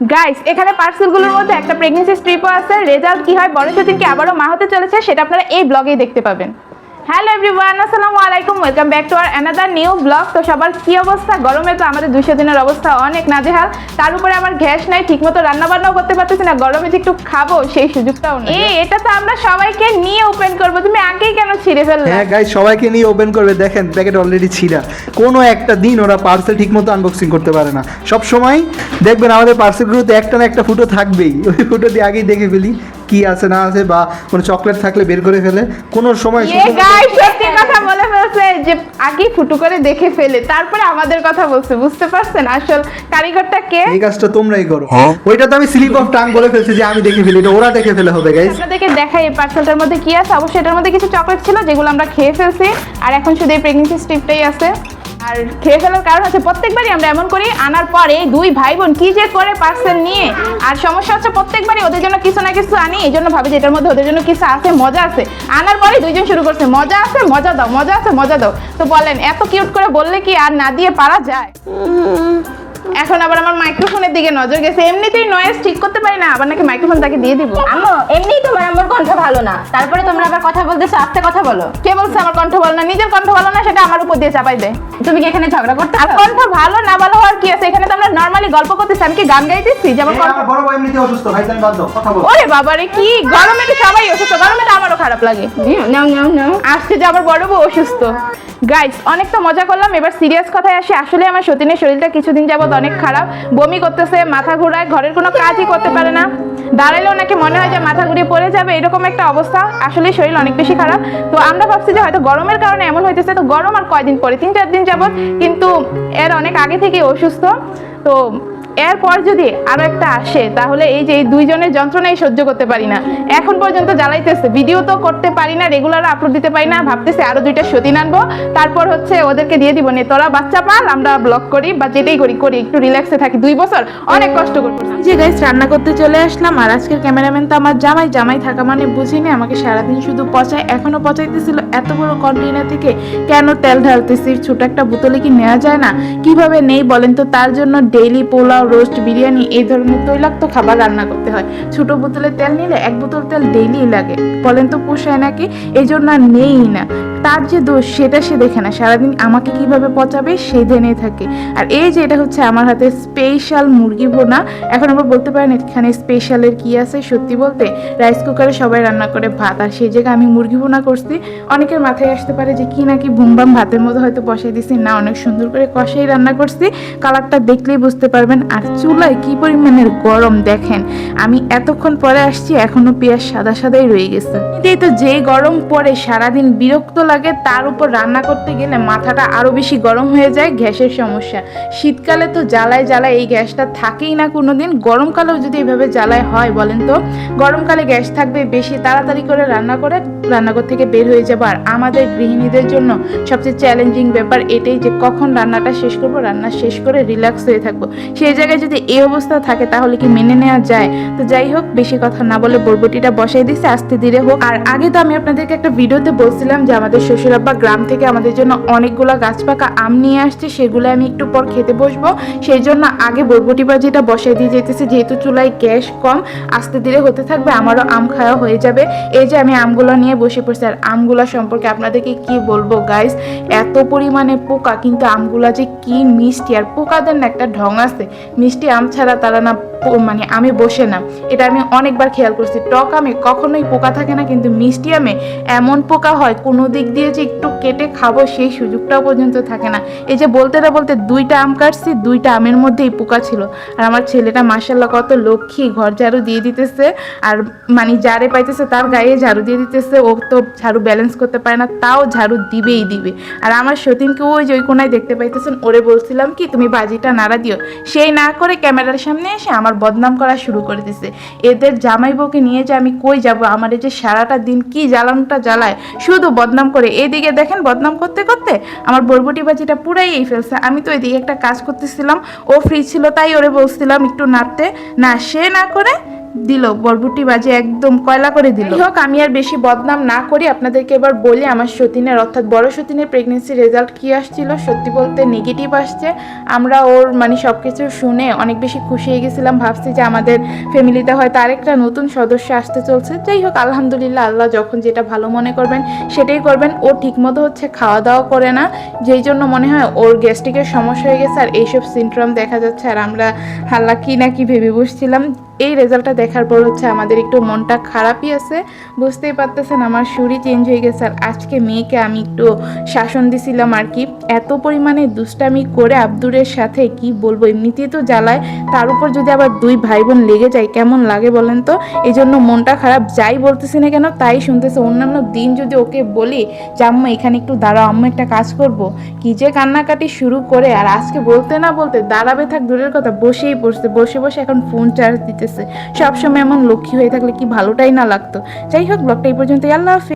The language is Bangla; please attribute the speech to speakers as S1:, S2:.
S1: গাইস এখানে পার্সেলগুলোর মধ্যে একটা প্রেগনেন্সি স্ট্রিপও আছে। রেজাল্ট কি হয়? বড় দিনকে আবারও মা হতে চলেছে? সেটা আপনারা এই ব্লগেই দেখতে পাবেন। হ্যালো এভরিওয়ান আসসালামু আলাইকুম welcome back to our another new blog তো সবার কি অবস্থা? গরমে তো আমাদের দুশো দিনের অবস্থা অনেক নাজেহাল। তার উপরে আমার গ্যাস নাই ঠিকমতো রান্না বান্নাও করতে পারতেছি না। গরমে যে একটু খাব সেই সুযোগটাও নেই। এই এটা তো আমরা সবাইকে নিয়ে ওপেন করব। তুমি আগেই কেন ছিঁড়ে ফেললে?
S2: হ্যাঁ গাইজ সবাইকে নিয়ে ওপেন করবে। দেখেন প্যাকেট অলরেডি ছিঁড়া। কোনো একটা দিন ওরা পার্সেল ঠিকমতো আনবক্সিং করতে পারে না। সব সময় দেখবেন আমাদের পার্সেলগুলোতে একটা না একটা ফুটো থাকবেই। ওই ফুটো দিয়ে আগেই দেখে ফেলি। কি আছে না আছে বা কোনো চকলেট থাকলে বের করে ফেলে কোনো সময়
S1: গাইস কথা বলে ফেলছে যে আগে ফুটু করে দেখে ফেলে তারপরে আমাদের কথা বলছে বুঝতে পারছেন? আসল কারিগরটা কে?
S2: এই কাজটা তোমরাই করো। ওইটা তো আমি স্লিপ অফ টাং বলে ফেলছি যে আমি দেখে ফেলি এটা ওরা দেখে ফেলে হবে গাইজ
S1: আপনাদেরকে দেখাই এই পার্সেলটার মধ্যে কি আছে? অবশ্যই এটার মধ্যে কিছু চকলেট ছিল যেগুলো আমরা খেয়ে ফেলছি। আর এখন শুধু এই প্রেগনেন্সি স্ট্রিপটাই আছে। আর খেয়ে ফেলার কারণ হচ্ছে প্রত্যেকবারই আমরা এমন করি, আনার পরে দুই ভাই বোন কি যে করে পার্সেল নিয়ে, আর সমস্যা হচ্ছে প্রত্যেকবারই ওদের জন্য কিছু না কিছু আনি, এই জন্য ভাবি যে এটার মধ্যে ওদের জন্য কিছু আছে, মজা আছে। আনার পরে দুইজন শুরু করছে, মজা আছে, মজা দাও, মজা আছে, মজা দাও। তো বলেন, এত কিউট করে বললে কি আর না দিয়ে পারা যায়? এখন আবার আমার মাইক্রোফোনের দিকে নজর গেছে। এমনিতেই নয়েজ ঠিক করতে পারি না আবার নাকি মাইক্রোফোন তাকে দিয়ে দিব।
S3: আম্মু এমনিই তোমার আমার কণ্ঠ ভালো না। তারপরে তোমরা আবার কথা বলতেছো আস্তে কথা বলো।
S1: কে বলছে আমার কণ্ঠ ভালো না? নিজের কণ্ঠ ভালো না সেটা আমার উপর দিয়ে চাপাই দেয়
S3: তুমি কি এখানে ঝগড়া করতে
S1: আর কণ্ঠ ভালো না ভালো হওয়ার কি আমরা নর্মালি গল্প করতেছি আমি কি গান গাইতেছি? যে আমার
S2: বড় ভাই এমনিতে অসুস্থ ভাই তুমি বাদ দাও কথা বলো।
S1: ওরে বাবারে কি? গরমে তো সবাই অসুস্থ গরমে তো আমারও খারাপ লাগে।
S3: নাও নাও নাও
S1: আজকে যে আবার বড় বউ অসুস্থ। গাইস অনেক তো মজা করলাম এবার সিরিয়াস কথায় আসি। আসলে আমার সতীনের শরীরটা কিছুদিন যাবত অনেক খারাপ। বমি করতেছে মাথা ঘোরায় ঘরের কোনো কাজই করতে পারে না। দাঁড়ালেও নাকি মনে হয় যে মাথা ঘুরিয়ে পড়ে যাবে এরকম একটা অবস্থা। আসলে শরীর অনেক বেশি খারাপ। তো আমরা ভাবছি যে হয়তো গরমের কারণে এমন হইতেছে তো গরম আর কয়দিন পরে? তিন চার দিন যাবত কিন্তু এর অনেক আগে থেকে অসুস্থ। তো এরপর যদি আরও একটা আসে, তাহলে এই যে এই দুইজনের যন্ত্রণাই সহ্য করতে পারি না। এখন পর্যন্ত জ্বালাইতেছে। ভিডিও তো করতে পারি না রেগুলার আপলোড দিতে পারি না, ভাবতেছে আরও দুইটা সতীন আনব তারপর হচ্ছে ওদেরকে দিয়ে দিব নে, তোরা বাচ্চা পাল, আমরা ব্লগ করি বা যেটাই করি করি, একটু রিল্যাক্সে থাকি। দুই বছর, অনেক কষ্ট করব। যে গাইস রান্না করতে চলে আসলাম, আর আজকের ক্যামেরাম্যান তো আমার জামাই। জামাই থাকা মানে বুঝিনি, আমাকে সারাদিন শুধু পচায়, এখনও পচাইতেছিল। এত বড় কন্টেইনার থেকে কেন তেল ঢালতেছি ছোট একটা বোতলে কি নেওয়া যায় না? কীভাবে নেই বলেন তো, তার জন্য ডেইলি পোলাও রোস্ট, বিরিয়ানি এই ধরনের তৈলাক্ত খাবার রান্না করতে হয়। ছোট বোতলে তেল নিলে এক বোতল তেল ডেইলি লাগে। বলেন তো পোষায় নাকি? এই জন্য নেই না। তার যে দোষ, সেটা সে দেখে না। সারাদিন আমাকে কীভাবে পচাবে সেই জেনে থাকে। আর এই যে এটা হচ্ছে আমার হাতে স্পেশাল মুরগি ভোনা। এখন আমরা বলতে পারেন, এখানে স্পেশালের কি আছে? সত্যি বলতে রাইস কুকারে সবাই রান্না করে ভাত। আর সেই জায়গায় আমি মুরগি ভোনা করছি। অনেকের মাথায় আসতে পারে যে, কি নাকি বুমবাম ভাতের মধ্যে হয়তো বসাই দিছি। না, অনেক সুন্দর করে কষাই রান্না করছি। কালারটা দেখলেই বুঝতে পারবেন। আর চুলায় কি পরিমাণের গরম দেখেন, আমি এতক্ষণ পরে আসছি, এখনও পেঁয়াজ সাদা সাদাই রয়ে গেছে। এটাই তো যে গরম পরে সারাদিন বিরক্ত লাগে, তার উপর রান্না করতে গেলে মাথাটা আরও বেশি গরম হয়ে যায়, গ্যাসের সমস্যা। শীতকালে তো জ্বালায় জ্বালায় এই গ্যাসটা থাকেই না কোনো দিন গরমকালেও যদি এভাবে জ্বালায় হয় বলেন তো, গরমকালে গ্যাস থাকবে বেশি তাড়াতাড়ি করে রান্না করে, রান্নাঘর থেকে বের হয়ে যাব। আর আমাদের গৃহিণীদের জন্য সবচেয়ে চ্যালেঞ্জিং ব্যাপার এটাই যে কখন রান্নাটা শেষ করব, রান্না শেষ করে রিল্যাক্স হয়ে থাকব। সেই জায়গায় যদি এই অবস্থা থাকে, তাহলে কি মেনে নেওয়া যায়? তো যাই হোক, বেশি কথা না বলে বরবটিটা বসাই দিচ্ছে আস্তে ধীরে হোক। আর আগে তো আমি আপনাদেরকে একটা ভিডিওতে বলছিলাম যে, আমাদের শ্বশুর আব্বা গ্রাম থেকে আমাদের জন্য অনেকগুলো গাছ পাকা আম নিয়ে আসছে, সেগুলো আমি একটু পর খেতে বসবো। সেই জন্য আগে বরবটি বাজিটা বসাই দিয়ে যেতেছে, যেহেতু চুলায় গ্যাস কম, আস্তে ধীরে হতে থাকবে, আমারও আম খাওয়া হয়ে যাবে। এই যে আমি আমগুলো নিয়ে বসে পড়ছি, আর আমগুলো সম্পর্কে আপনাদেরকে কি বলব গাইস এত পরিমাণে পোকা, কিন্তু আমগুলা যে কি মিষ্টি, আর পোকাদের না একটা ঢং আছে। মিষ্টি আম ছাড়া তারা না মানে আমি বসে না। এটা আমি অনেকবার খেয়াল করছি। টক আমে কখনোই পোকা থাকে না, কিন্তু মিষ্টি আমে এমন পোকা হয়, কোনো দিক দিয়ে যে একটু কেটে খাব সেই সুযোগটাও পর্যন্ত থাকে না। এই যে বলতে না বলতে দুইটা আম কাটছি, দুইটা আমের মধ্যেই পোকা ছিল। আর আমার ছেলেটা মাসাল্লাহ কত লক্ষ্মী, ঘর ঝাড়ু দিয়ে দিতেছে। আর মানে যারে পাইতেছে তার গায়ে ঝাড়ু দিয়ে দিতেছে। ও তো ঝাড়ু ব্যালেন্স করতে পারে না, তাও ঝাড়ু দিবেই দিবে। আর আমার সতীনকেও ওই যে ওই কোনায় দেখতে পাইতেছেন, ওরে বলছিলাম কি, তুমি বাজিটা নাড়া দিও। সেই না করে ক্যামেরার সামনে এসে আমার বদনাম করা শুরু করে দিছে। এদের জামাই বউকে নিয়ে যে আমি কই যাব? আমার এই যে সারাটা দিন কি জ্বালানোটা জ্বালায়? শুধু বদনাম করে। এদিকে দেখেন বদনাম করতে করতে আমার বরবটি বাজিটা পুরাই এই ফেলছে। আমি তো এদিকে একটা কাজ করতেছিলাম। ও ফ্রি ছিল, তাই ওরে বলছিলাম একটু নাড়তে। না, সে না করে দিল, বরবটি বাজে একদম কয়লা করে দিল। হোক, আমি আর বেশি বদনাম না করি। আপনাদেরকে এবার বলি, আমার সতীনের, অর্থাৎ বড় সতীনের প্রেগনেন্সি রেজাল্ট কি আসছিল? সত্যি বলতে নেগেটিভ আসছে। আমরা ওর মানে সব কিছু শুনে অনেক বেশি খুশি হয়ে গেছিলাম। ভাবছি যে আমাদের ফ্যামিলিতে হয়তো আরেকটা নতুন সদস্য আসতে চলছে। যাই হোক, আলহামদুলিল্লাহ, আল্লাহ যখন যেটা ভালো মনে করবেন, সেটাই করবেন। ও ঠিকমতো হচ্ছে খাওয়া দাওয়া করে না। যেই জন্য মনে হয় ওর গ্যাস্ট্রিকের সমস্যা হয়ে গেছে। আর এইসব সিনড্রোম দেখা যাচ্ছে। আর আমরা হাল্লা কি না কি ভেবে বসছিলাম। এই রেজাল্টটা দেখার পর হচ্ছে আমাদের একটু মনটা খারাপই আছে। বুঝতেই পারতেছেন আমার শরীর চেঞ্জ হয়ে গেছে। আর আজকে মেয়েকে আমি একটু শাসন দিছিলাম আর কি। এত পরিমাণে দুষ্টামি করে আব্দুরের সাথে কি বলব, এমনিতেই তো জ্বালায়। তার উপর যদি আবার দুই ভাই বোন লেগে যায়, কেমন লাগে বলেন তো? এই জন্য মনটা খারাপ, যাই বলতেছে না কেন, তাই শুনতেছে। অন্যান্য দিন যদি ওকে বলি, যে আম্মা, এখানে একটু দাঁড়াও, আম্মা, একটা কাজ করব। কি যে কান্নাকাটি শুরু করে, আর আজকে বলতে না বলতে দাঁড়াবে থাক, দূরের কথা, বসেই পড়ছে। বসে বসে এখন ফোন চার্জ দিতেছে সবসময় এমন লক্ষ্মী হয়ে থাকলে কি ভালোটাই না লাগতো। যাই হোক, ব্লগটা এই পর্যন্ত আল্লাহ হাফিজ।